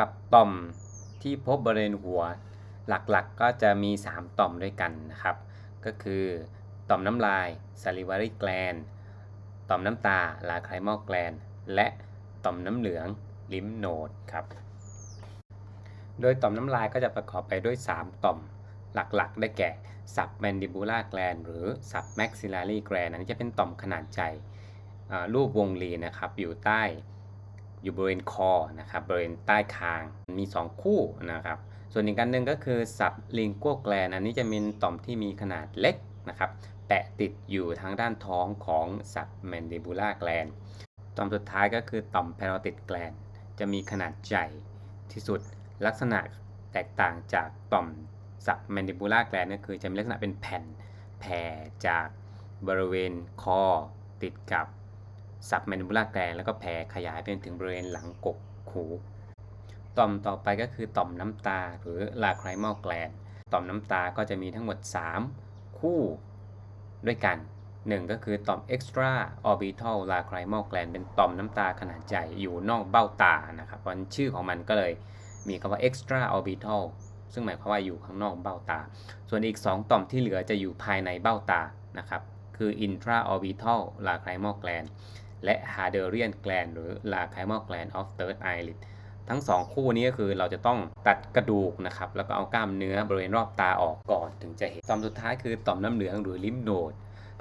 กลับต่อมที่พบบริเวณหัว หลักๆก็จะมี 3 ต่อมด้วยกันนะครับ ก็คือต่อมน้ำลาย salivary gland ต่อมน้ำตา lacrimal gland และต่อมน้ำเหลือง lymph node ครับ โดยต่อมน้ำลายก็จะประกอบไปด้วย 3 ต่อมหลักๆ ได้แก่ submandibular gland หรือ submaxillary gland อันนี้จะเป็นต่อมขนาดใหญ่รูปวงรีนะครับ อยู่ใต้ อยู่บริเวณคอนะครับบริเวณใต้คางมี 2 คู่นะครับ ส่วนอีกการหนึ่งก็คือ sublingual gland อันนี้จะเป็นต่อมที่มีขนาดเล็กนะครับแปะติดอยู่ทางด้านท้องของ submandibular gland ต่อมสุดท้ายก็คือต่อม parotid gland จะมีขนาดใหญ่ที่สุดลักษณะแตกต่างจากต่อม submandibular gland ก็คือจะมีลักษณะเป็นแผ่นแผ่จากบริเวณคอติดกับ submandibular gland แล้วก็แผ่ขยายไปถึงบริเวณหลังกกหูต่อมต่อไปก็คือต่อมน้ำตาหรือ lacrimal gland ต่อมน้ำตาก็จะมีทั้งหมด 3 คู่ด้วยกัน 1 ก็คือต่อม extra orbital lacrimal gland เป็นต่อมน้ำตาขนาดใหญ่อยู่นอกเบ้าตานะครับเพราะฉะนั้นชื่อของมันก็เลยมีคำว่า extra orbital ซึ่งหมายความว่าอยู่ข้างนอกเบ้าตา ส่วนอีก 2 ต่อมที่เหลือจะอยู่ภายในเบ้าตานะครับ คือ intra orbital lacrimal gland และ Hadarian gland หรือ lacrimal gland of third eyelid ทั้งสองคู่นี้ก็คือเราจะต้องตัดกระดูกนะครับ แล้วก็เอากล้ามเนื้อบริเวณรอบตาออกก่อนถึงจะเห็นต่อมสุดท้ายคือต่อมน้ำเหลืองหรือลิมโนด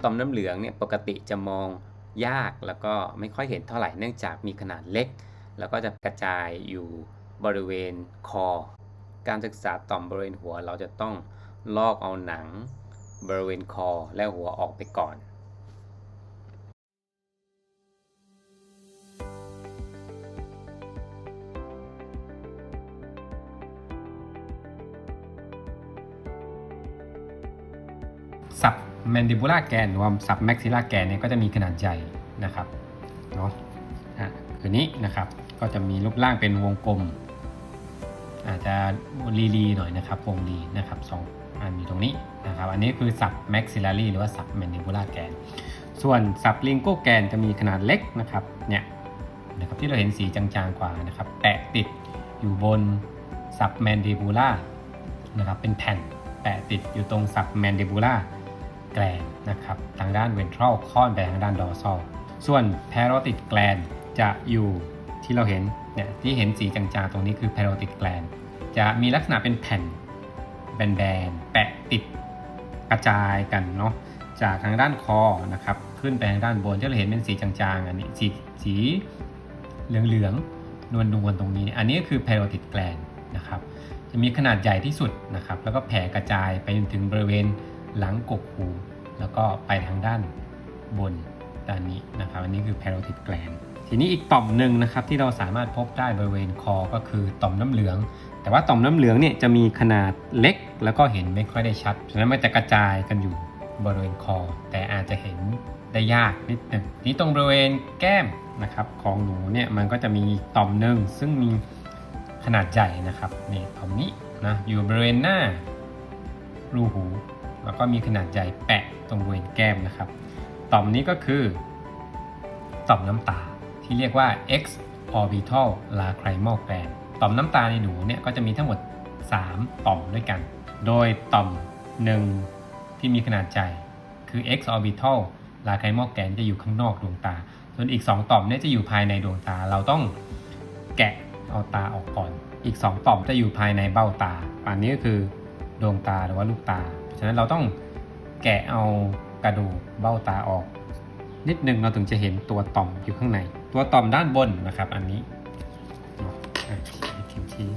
ต่อมน้ำเหลืองเนี่ยปกติจะมองยากแล้วก็ไม่ค่อยเห็นเท่าไหร่เนื่องจากมีขนาดเล็ก แล้วก็จะกระจายอยู่บริเวณคอ การศึกษาต่อมบริเวณหัวเราจะต้องลอกเอาหนังบริเวณคอและหัวออกไปก่อน สับ mandibular gland หรือว่าสับ maxillar gland เนี่ยก็จะมีขนาดใหญ่นะครับเนาะอะคือนี้นะครับก็จะมีรูปร่างเป็นวงกลม อาจจะรีรีหน่อยนะครับวงรีนะครับสองอันอยู่ตรงนี้นะครับอันนี้คือสับ maxillary หรือว่าสับ mandibular gland ส่วนสับ lingual gland จะมีขนาดเล็กนะครับเนี่ยนะครับที่เราเห็นสีจางๆกว่านะครับแปะติดอยู่บนสับ mandibular นะครับเป็นแผ่นแปะติดอยู่ตรงสับ mandibular แกลนนะครับทางด้าน ventral ค่อนไปทางด้าน dorsal ส่วน parotid gland จะอยู่ที่เราเห็นเนี่ยที่เห็นสีจางๆตรงนี้คือ parotid gland จะมีลักษณะเป็นแผ่นแบนๆแปะติดกระจายกันเนาะจากทางด้านคอนะครับขึ้นไปทางด้านบนที่เราเห็นเป็นสีจางๆอันนี้สีสีเหลืองๆนวลๆตรงนี้ อันนี้คือ parotid gland นะครับจะมีขนาดใหญ่ที่สุดนะครับแล้วก็แผ่กระจายไปจนถึงบริเวณ หลังกกหู แล้วก็ไปทางด้านบนด้านนี้นะครับ อันนี้คือ parotid gland ทีนี้อีกต่อมหนึ่งนะครับที่เราสามารถพบได้บริเวณคอก็คือต่อมน้ำเหลือง แต่ว่าต่อมน้ำเหลืองเนี่ยจะมีขนาดเล็กแล้วก็เห็นไม่ค่อยได้ชัดฉะนั้นมันจะกระจายกันอยู่บริเวณคอ แต่อาจจะเห็นได้ยากนิดหนึ่งนี่ตรงบริเวณแก้มนะครับของหนูเนี่ยมันก็จะมีต่อมหนึ่งซึ่งมีขนาดใหญ่นะครับนี่ต่อมนี้นะอยู่บริเวณหน้ารูหู แล้วก็มีขนาดใหญ่แปะตรงบริเวณแก้มนะครับ ต่อมนี้ก็คือ ต่อมน้ำตาที่เรียกว่า X orbital lacrimal gland ต่อมน้ำตาในหนูเนี่ยก็จะมีทั้งหมด 3 ต่อมด้วยกัน โดยต่อมหนึ่งที่มีขนาดใหญ่คือ X orbital lacrimal gland จะอยู่ข้างนอกดวงตา ส่วนอีก 2 ต่อมเนี่ยจะอยู่ภายในดวงตา เราต้องแกะเอาตาออกก่อน อีก 2 ต่อมจะอยู่ภายในเบ้าตาอันนี้ก็คือ ดวงตาหรือว่าลูกตาฉะนั้นเราต้องแกะเอากระดูกเบ้าตาออก นิดนึงเราถึงจะเห็นตัวต่อมอยู่ข้างใน ตัวต่อมด้านบนนะครับ อันนี้เนาะอะเขียนชี้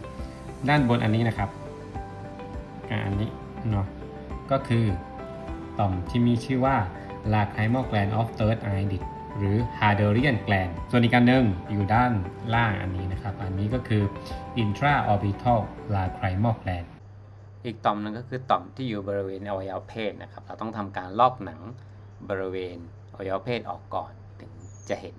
ด้านบนอันนี้นะครับอันนี้เนาะก็คือต่อมที่มีชื่อว่า lacrimal gland of third eyelid หรือ Hadarian gland ส่วนอีกอันหนึ่งอยู่ด้านล่างอันนี้นะครับ อันนี้ก็คือ intraorbital lacrimal gland อีกต่อมหนึงก็คือต่อมที่อยู่บริเวณอวัยวะเพศนะครับ เราต้องทำการลอกหนังบริเวณอวัยวะเพศออกก่อนถึงจะเห็น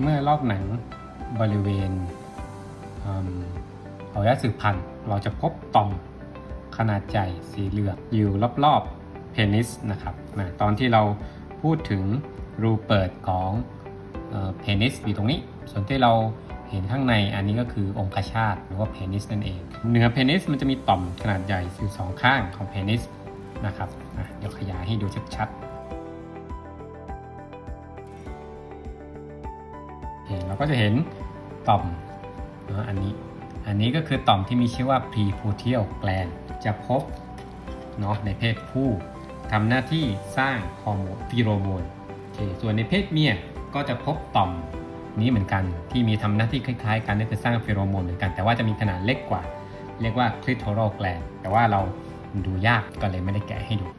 เมื่อลอกหนังบริเวณอืมอวัยวะสืบพันธุ์เราจะพบต่อมขนาดใหญ่สีเหลืองอยู่รอบๆเพนิสนะครับนะตอนที่เรา พูดถึงรูเปิดของเพนิสอยู่ตรงนี้ ส่วนที่เราเห็นข้างในอันนี้ก็คือองคชาตหรือว่าเพนิสนั่นเอง เหนือเพนิสมันจะมีต่อมขนาดใหญ่อยู่สองข้างของเพนิสนะครับเดี๋ยวขยายให้ดูชัดๆเคเราก็จะเห็นต่อมนะอันนี้ อันนี้ก็คือต่อมที่มีชื่อว่า preputial gland จะพบเนาะในเพศผู้ ทำหน้าที่สร้างฮอร์โมนฟีโรโมนโอเคส่วนในเพศเมียก็จะพบต่อมนี้เหมือนกันที่มีทำหน้าที่คล้ายๆ กันก็คือสร้างฟีโรโมนเหมือนกัน แต่ว่าจะมีขนาดเล็กกว่า เรียกว่า clitoral gland แต่ว่าเราดูยากก็เลยไม่ได้แกะให้ดู